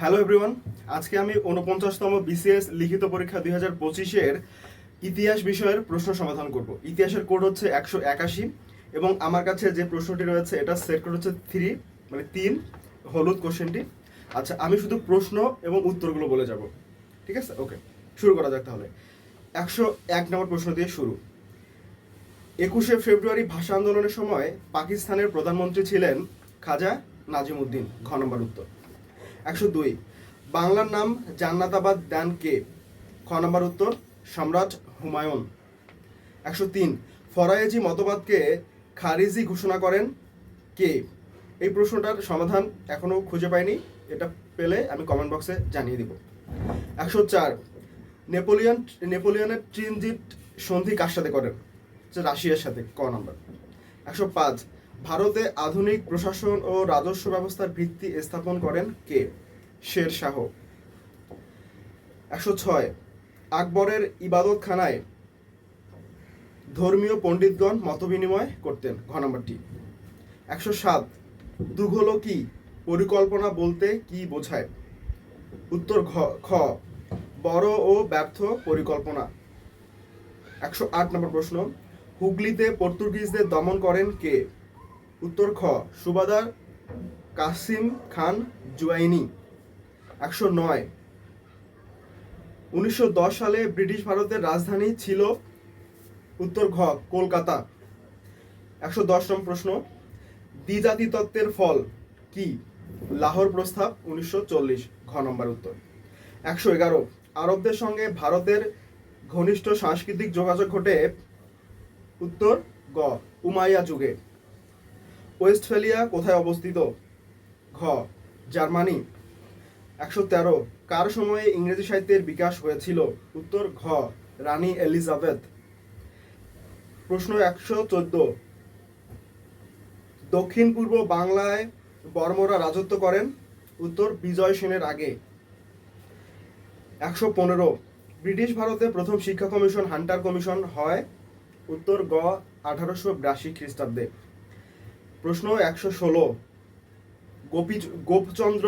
Hello everyone আজকে আমি উনপঞ্চাশতম BCS লিখিত পরীক্ষা দুই হাজার পঁচিশের ইতিহাস বিষয়ের প্রশ্ন সমাধান করব। ইতিহাসের কোড হচ্ছে একশো একাশি এবং আমার কাছে যে প্রশ্নটি রয়েছে, এটা সেট কোড হচ্ছে থ্রি মানে তিন, হলুদ কোশ্চেনটি আচ্ছা আমি শুধু প্রশ্ন এবং উত্তরগুলো বলে যাব। ঠিক আছে? ওকে শুরু করা যাক তাহলে। একশো এক নম্বর প্রশ্ন দিয়ে শুরু। একুশে ফেব্রুয়ারি ভাষা আন্দোলনের সময় পাকিস্তানের প্রধানমন্ত্রী ছিলেন খাজা নাজিমুদ্দিন, ঘ নম্বর উত্তর। একশো দুই। বাংলার নাম জান্নাতাবাদ দেন কে? খ নম্বর উত্তর, সম্রাট হুমায়ুন। একশো তিন। ফরায়েজি মতবাদকে খারিজি ঘোষণা করেন কে? এই প্রশ্নটার সমাধান এখনও খুঁজে পাইনি, এটা পেলে আমি কমেন্ট বক্সে জানিয়ে দিব। একশো চার। নেপোলিয়ন, নেপোলিয়নের ট্রিনজিট সন্ধি কার সাথে করেন? রাশিয়ার সাথে, ক নম্বর। একশো পাঁচ। ভারতে আধুনিক প্রশাসন ও রাজস্ব ব্যবস্থার ভিত্তি স্থাপন করেন কে? শের শাহ। একশো ছয়। আকবরের ইবাদতখানায় ধর্মীয় পণ্ডিতগণ মতবিনিময় করতেন, ঘ নম্বরটি। একশো সাত। দুঘল কি পরিকল্পনা বলতে কি বোঝায়? উত্তর ঘ, খ। বড় ও ব্যর্থ পরিকল্পনা। একশো আট নম্বর প্রশ্ন। হুগলিতে পর্তুগিজদের দমন করেন কে? উত্তর খ, সুবাদার কাসিম খান জুয়াইনি। একশো নয়। উনিশশো সালে ব্রিটিশ ভারতের রাজধানী ছিল উত্তর ঘ, কলকাতা। একশো দশ নম্বর প্রশ্ন দ্বিজাতি তত্ত্বের ফল কি? লাহোর প্রস্তাব, উনিশশো চল্লিশ, ঘ নম্বর উত্তর। একশো এগারো। আরবদের সঙ্গে ভারতের ঘনিষ্ঠ সাংস্কৃতিক যোগাযোগ ঘটে উত্তর গ, উমাইয়া যুগে। ওয়েস্টফেলিয়া কোথায় অবস্থিত? ঘ. জার্মানি। একশো তেরো। কার সময়ে ইংরেজি সাহিত্যের বিকাশ হয়েছিল? উত্তর, ঘ। রানী এলিজাবেথ। প্রশ্ন একশো চোদ্দ। দক্ষিণ পূর্ব বাংলায় বর্মরা রাজত্ব করেন? উত্তর, বিজয় সেনের আগে। একশো পনেরো। ব্রিটিশ ভারতে প্রথম শিক্ষা কমিশন হান্টার কমিশন হয়? উত্তর, গ, আঠারোশো বিরাশি খ্রিস্টাব্দে। প্রশ্ন একশো ষোলো। গোপী গোপচন্দ্র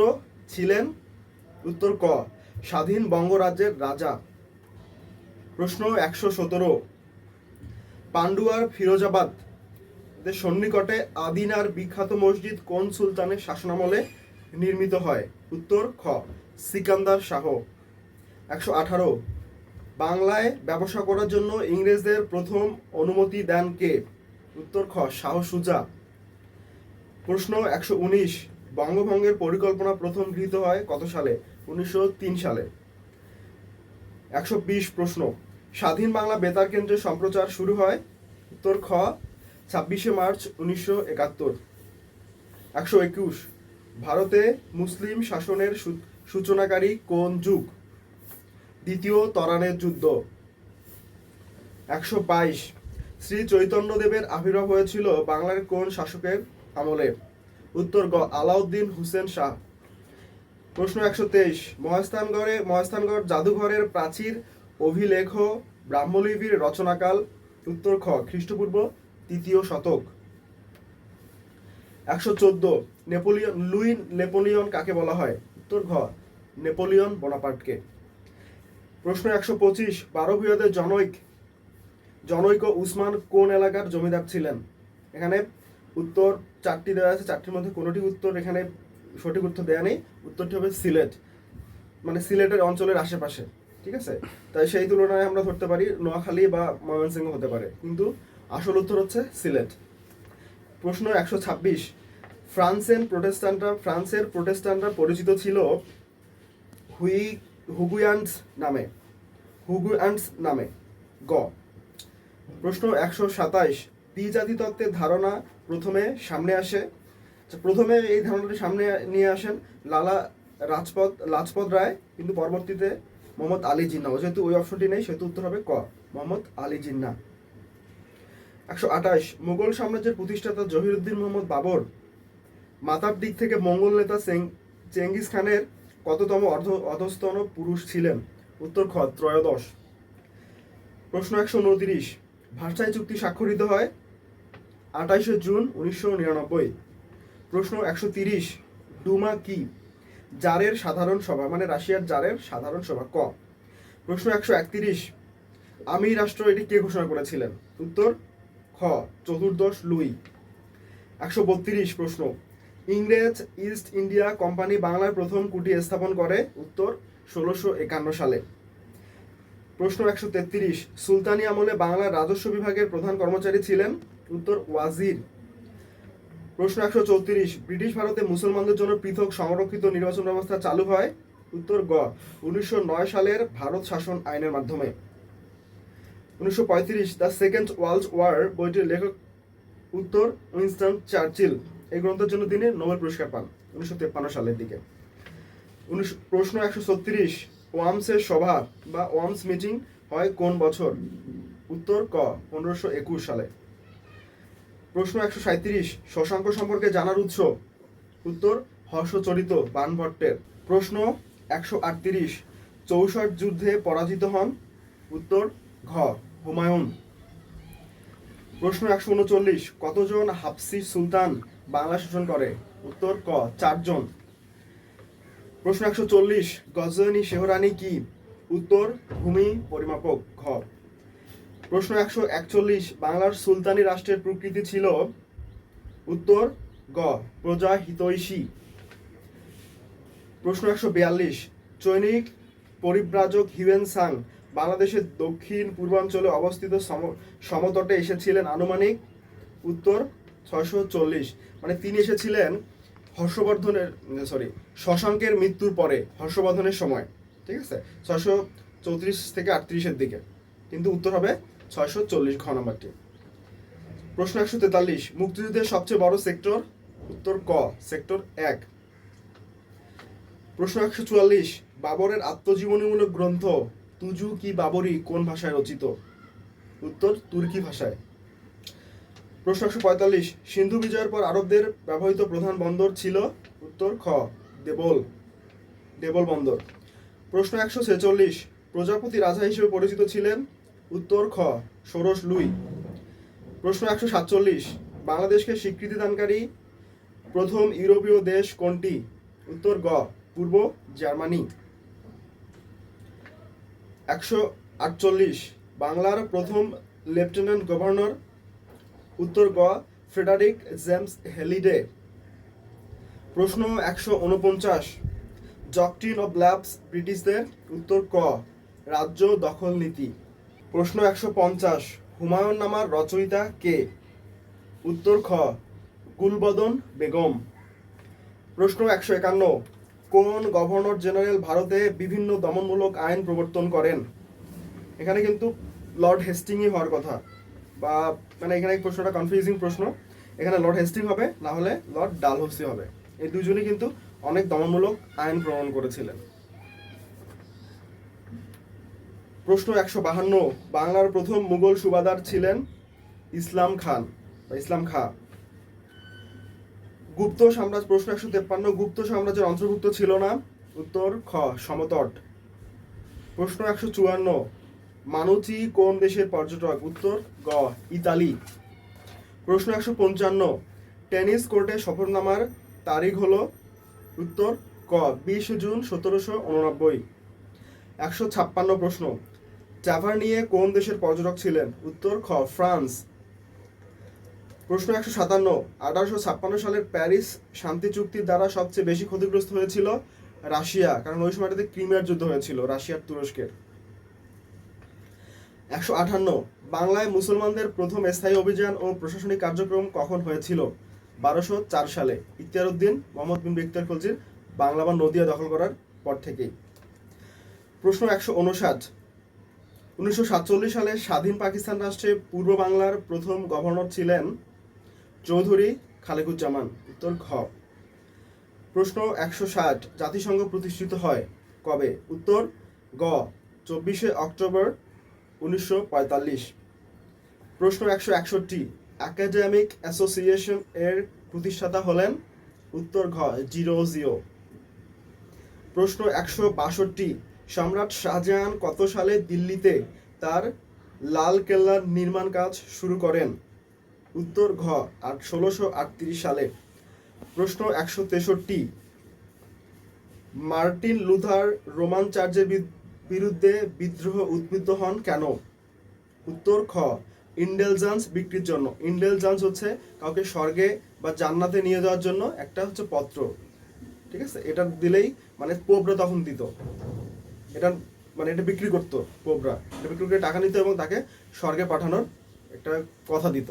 ছিলেন উত্তর ক, স্বাধীন বঙ্গরাজ্যের রাজা। প্রশ্ন একশো সতেরো। পান্ডুয়ার ফিরোজাবাদ এদের সন্নিকটে আদিনার বিখ্যাত মসজিদ কোন সুলতানের শাসনামলে নির্মিত হয়? উত্তর খ, সিকান্দার শাহ। একশো আঠারো। বাংলায় ব্যবসা করার জন্য ইংরেজদের প্রথম অনুমতি দেন কে? উত্তর খ, শাহ সুজা। প্রশ্ন একশো উনিশ, বঙ্গভঙ্গের পরিকল্পনা প্রথম গৃহীত হয় কত সালে? উনিশশো তিন সালে। একশো বিশ প্রশ্ন, স্বাধীন বাংলা বেতার কেন্দ্রের সম্প্রচার শুরু হয় উত্তর খ, ছাব্বিশে মার্চ উনিশশো একাত্তর। একশো একুশ, ভারতে মুসলিম শাসনের সূচনাকারী কোন যুগ? দ্বিতীয় তরানের যুদ্ধ। একশো বাইশ, শ্রী চৈতন্যদেবের আবির্ভাব হয়েছিল বাংলার কোন শাসকের? আমলে। উত্তর গ, আলাউদ্দিন হুসেন শাহ। প্রশ্ন একশো তেইশ, মহাস্থানগড়ে, মহাস্থানগড় জাদুঘরের প্রাচীর অভিলেখ ব্রাহ্মলিপির রচনাকাল, উত্তর খ, খ্রিস্টপূর্ব তৃতীয় শতক। একশো চোদ্দ, নেপোলিয়ন, লুই নেপোলিয়ন কাকে বলা হয়? উত্তর ঘ, নেপোলিয়ন বোনাপার্টকে। প্রশ্ন একশো পঁচিশ বারো ভূয়াদের জনৈক জনৈক উসমান কোন এলাকার জমিদার ছিলেন? এখানে উত্তর চারটি দেওয়া আছে, চারটির মধ্যে কোনোটি উত্তর এখানে সঠিক উত্তর দেওয়া নেই। উত্তরটি হবে সিলেট মানে সিলেটের অঞ্চলের আশেপাশে, ঠিক আছে? তাই সেই তুলনায় আমরা ধরতে পারি নোয়াখালী বা ময়মনসিংহ হতে পারে। কিন্তু আসল উত্তর হচ্ছে সিলেট। প্রশ্ন একশো ছাব্বিশ, ফ্রান্সের প্রোটেস্টান্টরা ফ্রান্সের প্রোটেস্টান্টরা পরিচিত ছিল হুই হুগুয়ান্স নামে। হুগুয়ান্স নামে, গ। প্রশ্ন একশো সাতাইশ দ্বিজাতি তত্ত্বের ধারণা প্রথমে সামনে আসে। আচ্ছা, প্রথমে এই ধারণাটি সামনে নিয়ে আসেন লালা রাজপথ লাজপত রায় কিন্তু পরবর্তীতে মোহাম্মদ আলী জিন্না যেহেতু ওই অপশনটি নেই সেহেতু উত্তর হবে ক মোহাম্মদ আলী জিন্না একশো আঠাশ মুঘল সাম্রাজ্যের প্রতিষ্ঠাতা জহিরুদ্দিন মোহাম্মদ বাবর মাতার দিক থেকে মঙ্গল নেতা চেঙ্গিস খানের কততম অর্ধ অধস্তন পুরুষ ছিলেন? উত্তর খ ত্রয়োদশ। প্রশ্ন একশো উনত্রিশ ভাষায় চুক্তি স্বাক্ষরিত হয় আঠাইশে জুন উনিশশো নিরানব্বই। প্রশ্ন একশো তিরিশ, ডুমা কি? জারের সাধারণ সভা মানে রাশিয়ার জারের সাধারণ সভা ক। প্রশ্ন একশো একত্রিশ আমি রাষ্ট্র এটি কে ঘোষণা করেছিলেন? উত্তর, খ, চতুর্দশ লুই। একশো বত্রিশ প্রশ্ন, ইংরেজ ইস্ট ইন্ডিয়া কোম্পানি বাংলার প্রথম কুটি স্থাপন করে? উত্তর, ষোলোশো একান্ন সালে। প্রশ্ন একশো তেত্রিশ, সুলতানি আমলে বাংলার রাজস্ব বিভাগের প্রধান কর্মচারী ছিলেন? উত্তর ওয়াজির। প্রশ্ন একশো চৌত্রিশ, ব্রিটিশ ভারতে মুসলমানদের জন্য পৃথক সংরক্ষিত নির্বাচন ব্যবস্থা চালু হয়? উত্তর গ, উনিশশো নয় সালের ভারত শাসন আইনের মাধ্যমে। উনিশশো পঁয়ত্রিশ, দ্য সেকেন্ড ওয়ার্ল্ড ওয়ার বইটির লেখক উত্তর উইনস্টন চার্চিল এই গ্রন্থের জন্য তিনি নোবেল পুরস্কার পান, উনিশশো তেপ্পান্ন সালের দিকে। উনিশ, প্রশ্ন একশো ছত্রিশ ওয়ামসের সভা বা ওয়ামস মিটিং হয় কোন বছর? উত্তর ক, পনেরোশো একুশ সালে। প্রশ্ন একশো সাঁত্রিশ শশাঙ্ক সম্পর্কে জানার উৎস। উত্তর, হর্ষচরিত বানভট্টের। প্রশ্ন একশো আটত্রিশ, চৌষট যুদ্ধে পরাজিত হন। উত্তর, ঘ, হুমায়ুন। প্রশ্ন একশো উনচল্লিশ, কতজন হাফসি সুলতান বাংলা শাসন করে? উত্তর, ক, চারজন। প্রশ্ন একশো চল্লিশ, গজনী শেহরানি কি? উত্তর, ভূমি পরিমাপক, ঘ। প্রশ্ন একশো একচল্লিশ, বাংলার সুলতানি রাষ্ট্রের প্রকৃতি ছিল উত্তর গ প্রজা হিতৈষী প্রশ্ন একশো বিয়াল্লিশ, চৈনিক পরিব্রাজক হিউয়েন সাং বাংলাদেশের দক্ষিণ পূর্বাঞ্চলে অবস্থিত সম- সমতটে এসেছিলেন আনুমানিক উত্তর ছয়শো চল্লিশ। মানে তিনি এসেছিলেন হর্ষবর্ধনের সরি শশাঙ্কের মৃত্যুর পরে, হর্ষবর্ধনের সময়, ঠিক আছে? ছয়শো চৌত্রিশ থেকে আটত্রিশের দিকে। কিন্তু উত্তর হবে ছয়শো চল্লিশ ঘ প্রশ্ন একশো তেতাল্লিশ, মুক্তিযুদ্ধের সবচেয়ে বড় সেক্টর? উত্তর ক, সেক্টর এক। প্রশ্ন একশো চুয়াল্লিশ, বাবরের আত্মজীবনীমূলক গ্রন্থ তুজু কি বাবরি কোন ভাষায় রচিত? উত্তর, তুর্কি ভাষায়। প্রশ্ন একশো পঁয়তাল্লিশ, সিন্ধু বিজয়ের পর আরবদের ব্যবহৃত প্রধান বন্দর ছিল? উত্তর খ, দেবল। দেবল বন্দর। প্রশ্ন একশো ছেচল্লিশ, প্রজাপতি রাজা হিসেবে পরিচিত ছিলেন? উত্তর খ, ষোড়শ লুই। প্রশ্ন একশো সাতচল্লিশ, বাংলাদেশকে স্বীকৃতি দানকারী প্রথম ইউরোপীয় দেশ কোনটি? উত্তর গ, পূর্ব জার্মানি। একশো আটচল্লিশ, বাংলার প্রথম লেফটেন্যান্ট গভর্নর। উত্তর গ, ফ্রেডারিক জেমস হেলিডে। প্রশ্ন একশো উনপঞ্চাশ জকটিন অফ ল্যাবস ব্রিটিশদের। উত্তর ক, রাজ্য দখল নীতি প্রশ্ন একশো পঞ্চাশ হুমায়ুন নামার রচয়িতা কে? উত্তর খ, গুলবদন বেগম। প্রশ্ন একশো একান্ন, কোন গভর্নর জেনারেল ভারতে বিভিন্ন দমনমূলক আইন প্রবর্তন করেন? এখানে কিন্তু লর্ড হেস্টিংই হওয়ার কথা। বা মানে এখানে এই প্রশ্নটা কনফিউজিং প্রশ্ন। এখানে লর্ড হেস্টিং হবে, না হলে লর্ড ডালহৌসি হবে। এই দুজনই কিন্তু অনেক দমনমূলক আইন প্রণয়ন করেছিলেন। প্রশ্ন একশো বাহান্ন। বাংলার প্রথম মুঘল সুবাদার ছিলেন ইসলাম খান, বা ইসলাম খা। গুপ্ত সাম্রাজ্য, প্রশ্ন একশো তেপ্পান্ন, গুপ্ত সাম্রাজ্যের অন্তর্ভুক্ত ছিল না। উত্তর, খ, সমতট। প্রশ্ন একশো চুয়ান্ন, মানুচি কোন দেশের পর্যটক? উত্তর, গ, ইতালি। প্রশ্ন একশো পঞ্চান্ন, টেনিস কোর্টে সফরনামার তারিখ হল, উত্তর, ক, বিশ জুন সতেরোশো উননব্বই। একশো ছাপ্পান্ন প্রশ্ন নিয়ে কোন দেশের পর্যটক ছিলেন? উত্তর, খ, ফ্রান্স। প্রশ্ন একশো সাতান্ন। আঠারোশো ছাপ্পান্ন সালের প্যারিস শান্তি চুক্তির দ্বারা সবচেয়ে বেশি ক্ষতিগ্রস্ত হয়েছিল রাশিয়া, কারণ ওই সময়টাতে ক্রিমিয়ার যুদ্ধ হয়েছিল, রাশিয়ার তুরস্কের। একশো আঠান্ন। বাংলায় মুসলমানদের প্রথম স্থায়ী অভিযান ও প্রশাসনিক কার্যক্রম কখন হয়েছিল? বারোশো চার সালে। ইখতিয়ার উদ্দিন মোহাম্মদ বিন ইখতিয়ার খলজির বাংলা বা নদিয়া দখল করার পর থেকেই। প্রশ্ন একশো উনষাট। উনিশশো সাতচল্লিশ সালে স্বাধীন পাকিস্তান রাষ্ট্রে পূর্ব বাংলার প্রথম গভর্নর ছিলেন চৌধুরী খালেকুজ্জামান, উত্তর ঘ। প্রশ্ন একশো ষাট, জাতিসংঘ প্রতিষ্ঠিত হয় কবে? উত্তর, গ, চব্বিশে অক্টোবর উনিশশো পঁয়তাল্লিশ। প্রশ্ন একশো একষট্টি, একাডেমিক অ্যাসোসিয়েশন এর প্রতিষ্ঠাতা হলেন? উত্তর ঘ, জিরো জিও প্রশ্ন একশো বাষট্টি সম্রাট শাহজাহান কত সালে দিল্লিতে তার লাল কেল্লার নির্মাণ কাজ শুরু করেন? উত্তর ঘ, আট, ষোলোশো আটত্রিশ সালে। প্রশ্ন একশো তেষট্টি। মার্টিন লুথার রোমান চার্চের বিরুদ্ধে বিদ্রোহ উদ্বুদ্ধ হন কেন? উত্তর খ, ইন্ডেলজান্স বিক্রির জন্য। ইন্ডেলজান্স হচ্ছে কাউকে স্বর্গে বা জান্নাতে নিয়ে যাওয়ার জন্য একটা হচ্ছে পত্র। ঠিক আছে? এটা দিলেই মানে পোবরা তখন দিত। এটা মানে এটা বিক্রি করতো পোবরা এটা বিক্রি করে টাকা নিত এবং তাকে স্বর্গে পাঠানোর একটা কথা দিত।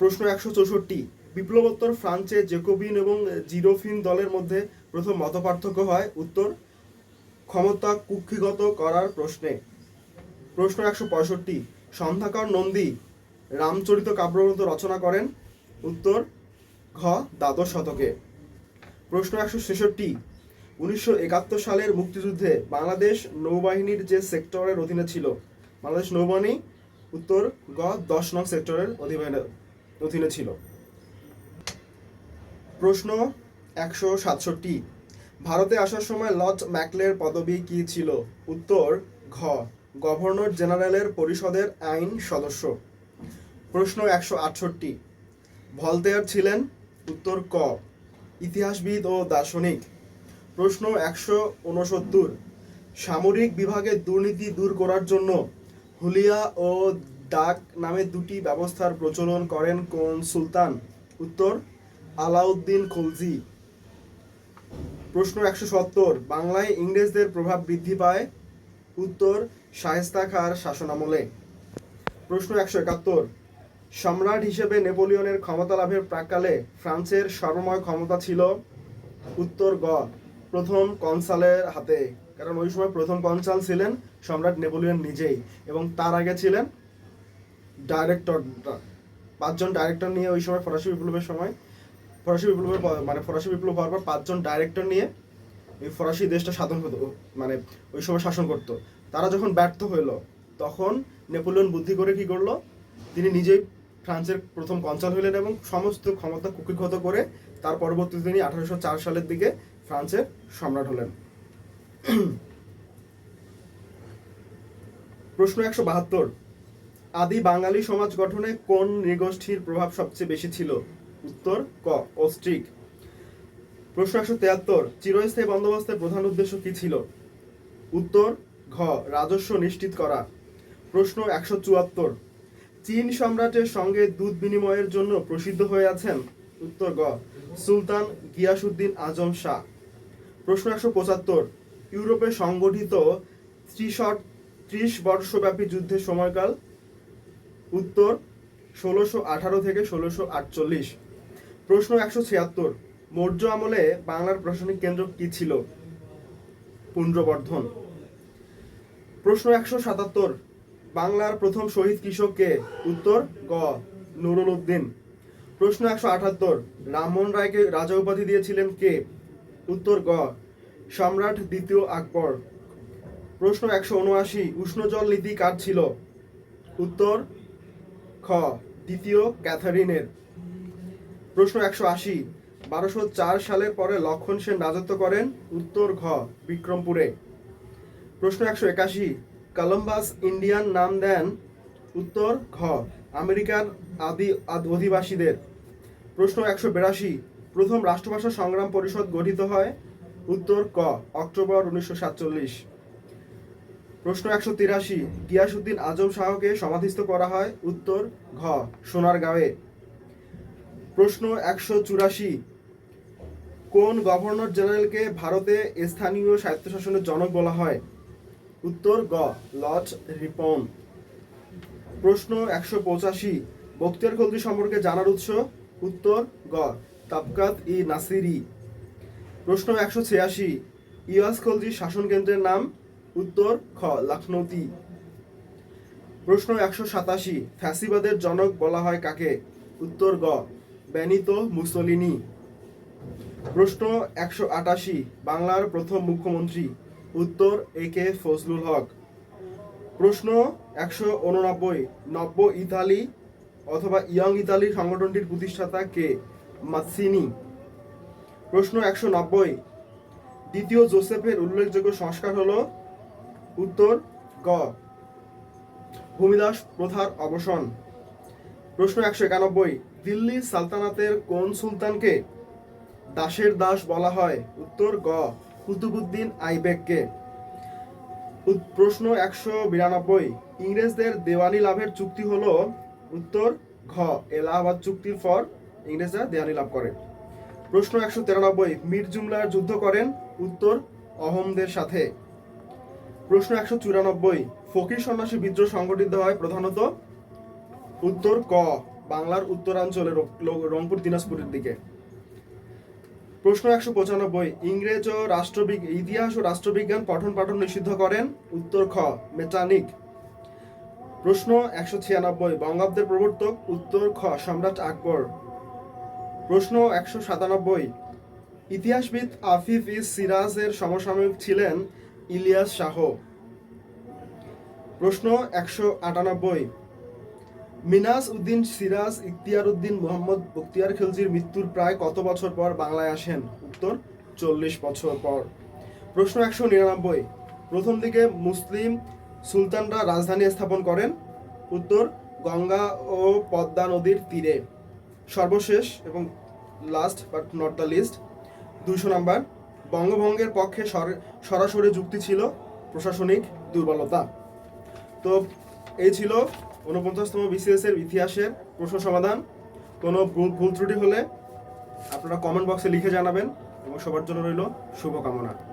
প্রশ্ন একশো চৌষট্টি, বিপ্লবোত্তর ফ্রান্সে জেকোবিন এবং জিরোফিন দলের মধ্যে প্রথম মতপার্থক্য হয়? উত্তর, ক্ষমতা কুক্ষিগত করার প্রশ্নে। প্রশ্ন একশো পঁয়ষট্টি, সন্ধ্যাকর নন্দী রামচরিত কাব্যগ্রন্থ রচনা করেন? উত্তর, ঘ দ্বাদশ শতকে। প্রশ্ন একশো ছেষট্টি উনিশশো একাত্তর সালের মুক্তিযুদ্ধে বাংলাদেশ নৌবাহিনীর যে সেক্টরের অধীনে ছিল, বাংলাদেশ নৌবাহিনী উত্তর গ দশ নং সেক্টরের অধীনে অধীনে ছিল। প্রশ্ন একশো সাতষট্টি, ভারতে আসার সময় লর্ড ম্যাকলের পদবি কি ছিল? উত্তর ঘ, গভর্নর জেনারেলের পরিষদের আইন সদস্য। প্রশ্ন একশো আটষট্টি, ভলতেয়ার ছিলেন? উত্তর ক, ইতিহাসবিদ ও দার্শনিক। প্রশ্ন একশো উনসত্তর সামরিক বিভাগে দুর্নীতি দূর করার জন্য হুলিয়া ও ডাক নামে দুটি ব্যবস্থার প্রচলন করেন কোন সুলতান? উত্তর, আলাউদ্দিন খলজি। প্রশ্ন একশো সত্তর, বাংলায় ইংরেজদের প্রভাব বৃদ্ধি পায়? উত্তর, শায়েস্তা খাঁর শাসনামলে। প্রশ্ন একশো একাত্তর, সম্রাট হিসেবে নেপোলিয়নের ক্ষমতা লাভের প্রাককালে ফ্রান্সের সর্বময় ক্ষমতা ছিল? উত্তর গ প্রথম কনসালের হাতে, কারণ ওই সময় প্রথম কনসাল ছিলেন সম্রাট নেপোলিয়ন নিজেই এবং তার আগে ছিলেন ডাইরেক্টর পাঁচজন ডাইরেক্টর নিয়ে ওই সময় ফরাসি বিপ্লবের সময়, ফরাসি বিপ্লবের মানে ফরাসি বিপ্লব হওয়ার পর পাঁচজন ডাইরেক্টর নিয়ে এই ফরাসি দেশটা সাধন হতো মানে ওই সময় শাসন করতো। তারা যখন ব্যর্থ হইল, তখন নেপোলিয়ন বুদ্ধি করে কি করল? তিনি নিজেই ফ্রান্সের প্রথম কনসাল হইলেন এবং সমস্ত ক্ষমতা কুক্ষিগত করে তার পরবর্তীতে তিনি আঠারোশো চার সালের দিকে ফ্রান্সের সম্রাট হলেন। প্রশ্ন একশো বাহাত্তর। আদি বাঙালি সমাজ গঠনে কোন নৃগোষ্ঠীর প্রভাব সবচেয়ে বেশি ছিল? উত্তর, ক, অস্ট্রিক। প্রশ্ন একশো তেয়াত্তর, চিরস্থায়ী বন্দোবস্তের প্রধান উদ্দেশ্য কি ছিল? উত্তর, ঘ, রাজস্ব নিশ্চিত করা। প্রশ্ন একশো চুয়াত্তর, চীন সম্রাটের সঙ্গে দুধ বিনিময়ের জন্য প্রসিদ্ধ হয়ে আছেন? উত্তর, গ, সুলতান গিয়াসুদ্দিন আজম শাহ। প্রশ্ন একশো পঁচাত্তর। ইউরোপে সংগঠিত ত্রিশট ত্রিশ বর্ষব্যাপী যুদ্ধের সময়কাল। উত্তর, ষোলোশো আঠারো থেকে ষোলোশো আটচল্লিশ। প্রশ্ন একশো ছিয়াত্তর, মৌর্য আমলে বাংলার প্রশাসনিক কেন্দ্র কি ছিল? পুণ্ড্রবর্ধন প্রশ্ন একশো সাতাত্তর, বাংলার প্রথম শহীদ কৃষক কে? উত্তর, গ, নুরুল উদ্দিন। প্রশ্ন একশো আটাত্তর, রামমোহন রায়কে রাজা উপাধি দিয়েছিলেন কে? উত্তর গ, সম্রাট দ্বিতীয় আকবর। প্রশ্ন একশো উনআশি উষ্ণজল নীতি কার ছিল? উত্তর খ, দ্বিতীয় ক্যাথারিনের। প্রশ্ন একশো আশি, বারোশো চার সালের পরে লক্ষণ সেন রাজত্ব করেন, উত্তর ঘ, বিক্রমপুরে। প্রশ্ন একশো একাশি, কলম্বাস ইন্ডিয়ান নাম দেন, উত্তর ঘ, আমেরিকার আদি আদ- অধিবাসীদের। প্রশ্ন একশো বিরাশি প্রথম রাষ্ট্রভাষা সংগ্রাম পরিষদ গঠিত হয় উত্তর ক, অক্টোবর উনিশশো সাতচল্লিশ। প্রশ্ন একশো তিরাশি গিয়াসুদ্দিন আজম শাহকে সমাধিস্থ করা হয় উত্তর ঘ, সোনারগাঁওয়ে। প্রশ্ন একশো চুরাশি, কোন গভর্নর জেনারেলকে ভারতে স্থানীয় স্বায়ত্তশাসনের জনক বলা হয়? উত্তর গ, লর্ড রিপন। প্রশ্ন একশো পঁচাশি, বক্তিয়ার খলজি সম্পর্কে জানার উৎস উত্তর গ তাবকাত ই নাসিরি। প্রশ্ন একশো ছিয়াশি ইয়াস খলজির শাসন কেন্দ্রের নাম, উত্তর খ, লখনৌতি। প্রশ্ন একশো সাতাশি, ফ্যাসিবাদের জনক বলা হয় কাকে? উত্তর গ, বেনিতো মুসলিনি। প্রশ্ন একশো আটাশি, বাংলার প্রথম মুখ্যমন্ত্রী, উত্তর এ কে ফজলুল হক। প্রশ্ন একশো উননব্বই, নব্য ইতালি অথবা ইয়ং ইতালি সংগঠনটির প্রতিষ্ঠাতা কে? মাসিনি। প্রশ্ন একশো নব্বই। দ্বিতীয় জোসেফের উল্লেখযোগ্য সংস্কার হল, উত্তর, গ। ভূমিদাস প্রথার অবসান। প্রশ্ন একশো একানব্বই। দিল্লি সালতানাতের কোন সুলতানকে দাসের দাস বলা হয়? উত্তর, গ। কুতুবুদ্দিন আইবেককে। প্রশ্ন একশো বিরানব্বই। ইংরেজদের দেওয়ানি লাভের চুক্তি হলো, উত্তর, ঘ। এলাহাবাদ চুক্তির পর ইংরেজরা দেওয়ানি লাভ করে। প্রশ্ন একশো তিরানব্বই, মীর জুমলার যুদ্ধ করেন, উত্তর অহমদের সাথে। প্রশ্ন একশো চুরানব্বই, ফকির সন্ন্যাসী বিদ্রোহ সংগঠিত হয় প্রধানত উত্তর ক, বাংলার উত্তরাঞ্চলে রংপুর, দিনাজপুরের দিকে। প্রশ্ন একশো পঁচানব্বই, ইংরেজ ও রাষ্ট্রবিগ, ইতিহাস ও রাষ্ট্রবিজ্ঞান পঠন পাঠন নিষিদ্ধ করেন, উত্তর খ, মেটানিক। প্রশ্ন একশো ছিয়ানব্বই, বঙ্গাব্দের প্রবর্তক, উত্তর খ, সম্রাট আকবর। প্রশ্ন একশো সাতানব্বই। ইতিহাসবিদ আফিফ ইস সিরাজের সমসাময়িক ছিলেন ইলিয়াস শাহ। প্রশ্ন একশো আটানব্বই। মিনাস উদ্দিন সিরাজ, ইখতিয়ার উদ্দিন মোহাম্মদ বখতিয়ার খিলজির মৃত্যুর প্রায় কত বছর পর বাংলায় আসেন? উত্তর, চল্লিশ বছর পর। প্রশ্ন একশো নিরানব্বই। প্রথম দিকে মুসলিম সুলতানরা রাজধানী স্থাপন করেন। উত্তর, গঙ্গা ও পদ্মা নদীর তীরে। সর্বশেষ এবং last but not the least দুশো নাম্বার, বঙ্গভঙ্গের পক্ষে সর- সরাসরি যুক্তি ছিল প্রশাসনিক দুর্বলতা। তো এই ছিল উনপঞ্চাশতম বিসিএস এর ইতিহাসের প্রশ্ন সমাধান। কোনো ভুল ভুল ত্রুটি হলে আপনারা কমেন্ট বক্সে লিখে জানাবেন এবং সবার জন্য রইল শুভকামনা।